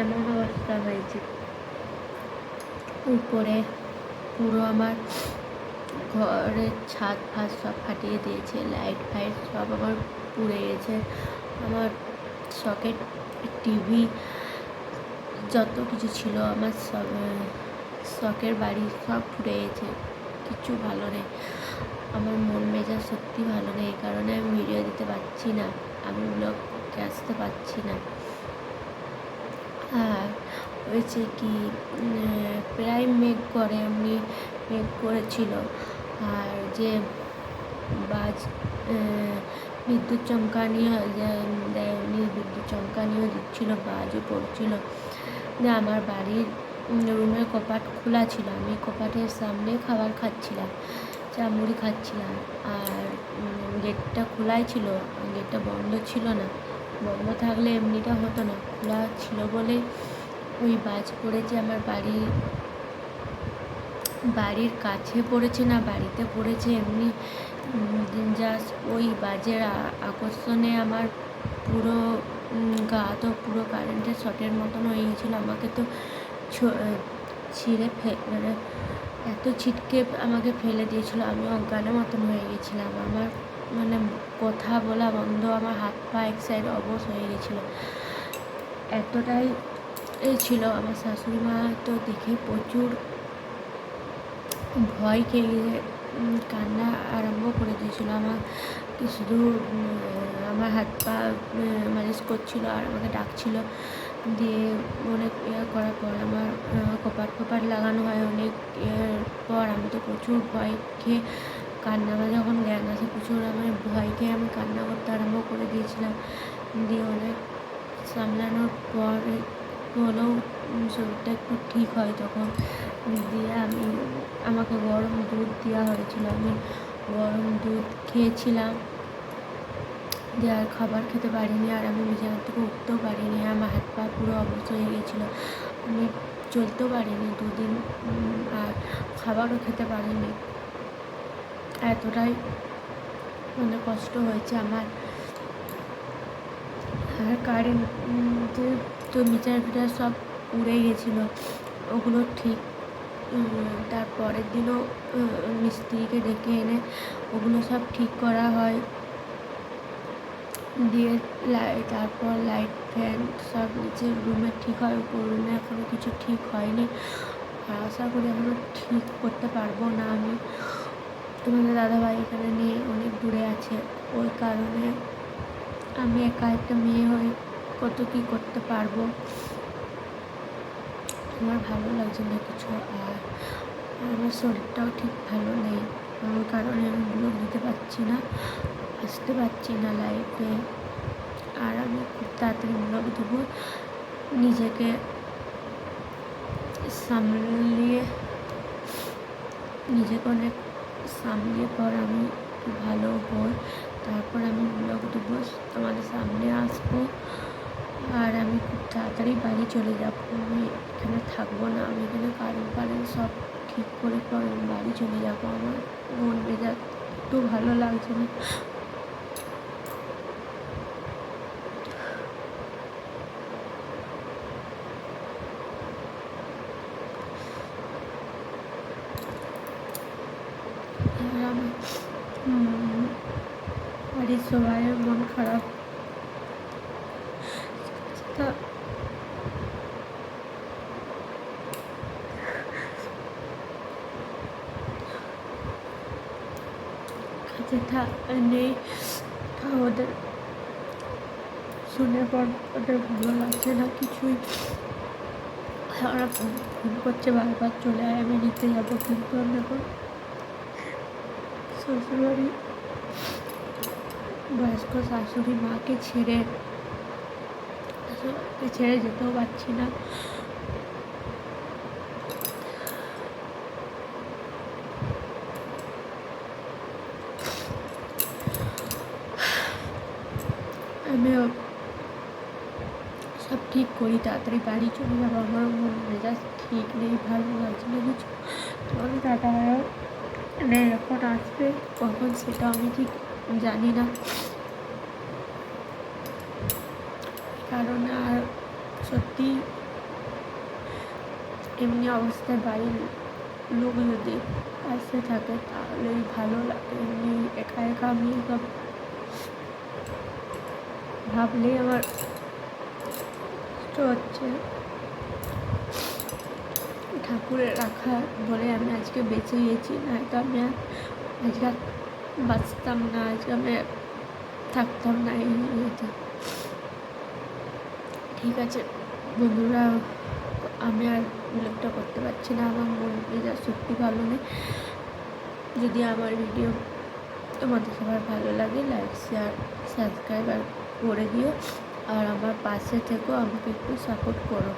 এমন অবস্থা হয়েছে। উপরে পুরো আমার ঘরের ছাদ ফাদ সব ফাটিয়ে দিয়েছে লাইট ফাইট সব আমার পুড়ে গেছে। আমার সকেট টিভি যত কিছু ছিল আমার সব শখের বাড়ি সব ফুটে গেছে। কিচ্ছু ভালো নেই। আমার মন মেজাজ সত্যি ভালো নেই, এই কারণে আমি ভিডিও দিতে পারছি না। আমি ব্লগ আসতে পারছি না। আর হয়েছে কি প্রায় মেঘ করে এমনি মেঘ করেছিল। আর যে বাজ বিদ্যুৎ চমকানিও দেয়নি বিদ্যুৎ চমকানিও দিচ্ছিল, বাজও পড়ছিল। যে আমার বাড়ির রুমের কপাট খোলা ছিল, আমি কপাটের সামনে খাবার খাচ্ছিলাম, চা মুড়ি খাচ্ছিলাম। আর গেটটা খোলাই ছিল, গেটটা বন্ধ ছিল না। বন্ধ থাকলে এমনিটা হতো না। খোলা ছিল বলে ওই বাজ পড়েছে আমার বাড়ি, বাড়ির কাছে পড়েছে না, বাড়িতে পড়েছে। এমনি জাস্ট ওই বাজের আকর্ষণে আমার পুরো গা তো পুরো কারেন্টের শটের মতন হয়ে গেছিল। আমাকে তো ছিঁড়ে ফে মানে এত ছিটকে আমাকে ফেলে দিয়েছিল। আমি অজ্ঞানের মতন হয়ে গেছিলাম। মানে কথা বলা বন্ধ, আমার হাত পা এক সাইড অবশ হয়ে গেছিল। এতটাই এই ছিল, আমার শাশুড়ি মা তো দেখে প্রচুর ভয় খেয়ে গিয়ে কান্না আরম্ভ করে দিয়েছিল আমার। শুধু আমার হাত পা মালিশ করছিল আর আমাকে ডাকছিল দিয়ে অনেক ইয়ে করার পর আমার কপাট ফপাট লাগানো হয় অনেক পর আমি তো প্রচুর ভয় খেয়ে কান্না আমার যখন জ্ঞান আসে, প্রচুর আমার ভয়কে আমি কান্না করতে আরম্ভ করে দিয়েছিলাম। দিয়ে অনেক সামলানোর পর হলেও শরীরটা একটু ঠিক হয় তখন। দিয়ে আমি, আমাকে গরম দুধ দেওয়া হয়েছিল। আমি গরম দুধ খেয়েছিলাম। দিয়ে আর খাবার খেতে পারিনি আর আমি বিছানা থেকে উঠতেও পারিনি। আমার হাত পা পুরো অবশ হয়ে গেছিল আমি চলতেও পারিনি দুদিন আর খাবারও খেতে পারিনি। এতটাই মানে কষ্ট হয়েছে আমার। আর কারেন্ট তো মিটার ফিটার সব উড়ে গেছিল, ওগুলো ঠিক তার পরের দিনও মিস্ত্রিকে ডেকে এনে ওগুলো সব ঠিক করা হয়। দিয়ে লাইট তারপর লাইট ফ্যান সব নিচের রুমে ঠিক হয় রুমে এখনও কিছু ঠিক হয়নি। আশা করি এখনও ঠিক করতে পারব না আমি। তোমাদের দাদাভাই এখানে নিয়ে অনেক দূরে আছে। ওই কারণে আমি একা একটা মেয়ে হয়ে কত কী করতে পারব? আমার ভালো লাগছে না কিছু আর। আমার শরীরটাও ঠিক ভালো নেই। ওই কারণে আমি ব্লগ দিতে পারছি না, আসতে পারছি না লাইফে আর আমি খুব তাড়াতাড়ি ব্লগ দেবো। নিজেকে সামলিয়ে নিজেকে অনেক সামলিয়ে পর আমি ভালো হই তারপর আমি ব্লগ দেবো, তোমাদের সামনে আসব। আর আমি খুব তাড়াতাড়ি বাড়ি চলে যাব, আমি এখানে থাকব না, আমি এখানে কারণ কারণ সব ঠিক করে পর বাড়ি চলে যাব। আমার মন মেজাজ একটু ভালো লাগছে না আর আমার উম, বাড়ির সবাই মন খারাপ। নেই ওদের শুনে পর ওদের ভালো লাগছে না, কিছুই ওরা ফোন করছে, বারবার চলে আয়, আমি নিতে যাব, কিন্তু এখন শ্বশুরবাড়ি। বয়স্ক শাশুড়ি মাকে ছেড়ে শাশুড়িকে ছেড়ে যেতেও পারছি না। আমিও সব ঠিক করি, তাড়াতাড়ি বাড়ি চলে যাব আমার মন মেজাজ ঠিক নেই, ভালো লাগছে না কিছু। তোমাদের দাদা ভাইও মানে আসবে। কখন সেটা আমি ঠিক জানি না। কারণ আর সত্যি এমনি অবস্থায় বাড়ির লোক যদি পাশে থাকে, তাহলেই ভালো লাগে। এমনি একা একা আমি সব ভাবলেই আমার হচ্ছে। ঠাকুরের রাখা বলে আমি আজকে বেঁচে গেছি, নয়তো আমি আজকে বাঁচতাম না, আজকে আমি থাকতাম না এই ইয়েতে। ঠিক আছে, বন্ধুরা, আমি আর ব্লগটা করতে পারছি না, আমার মন মেজাজ সত্যি ভালো নেই। যদি আমার ভিডিও তোমাদের সবার ভালো লাগে লাইক শেয়ার সাবস্ক্রাইব আর করে দিও। আর আমার পাশে থেকেও আমাকে একটু সাপোর্ট করো।